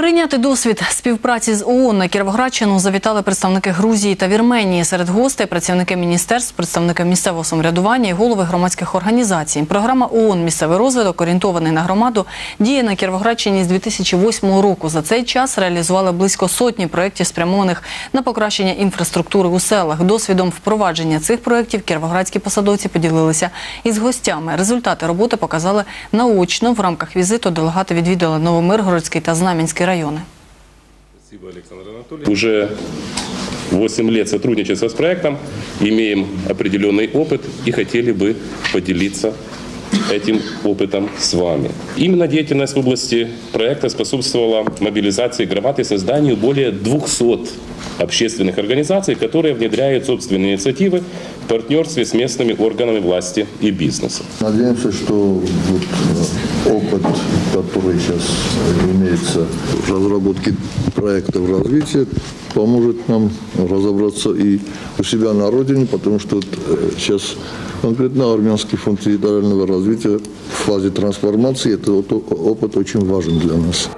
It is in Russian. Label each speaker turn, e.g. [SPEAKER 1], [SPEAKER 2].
[SPEAKER 1] Перейняти досвід співпраці з ООН на Кіровоградщину завітали представники Грузії та Вірменії. Серед гостей працівники міністерств, представники місцевого самоврядування і голови громадських організацій. Програма ООН Місцевий розвиток орієнтований на громаду діє на Кіровоградщині з 2008 року. За цей час реалізували близько сотні проєктів, спрямованих на покращення інфраструктури у селах. Досвідом впровадження цих проєктів кіровоградські посадовці поділилися із гостями. Результати роботи показали наочно. В рамках візиту делегати відвідали Новомиргородський та Знам'янський райони.
[SPEAKER 2] Спасибо, Александр Анатольевич. Уже 8 лет сотрудничества с проектом, имеем определенный опыт и хотели бы поделиться этим опытом с вами. Именно деятельность в области проекта способствовала мобилизации громад и созданию более 200 общественных организаций, которые внедряют собственные инициативы в партнерстве с местными органами власти и бизнеса.
[SPEAKER 3] Надеемся, что вот э, опыт, который сейчас имеется в разработке проектов развития, поможет нам разобраться и у себя на родине, потому что э, сейчас конкретно Армянский фонд территориального развития в фазе трансформации, это опыт очень важен для нас.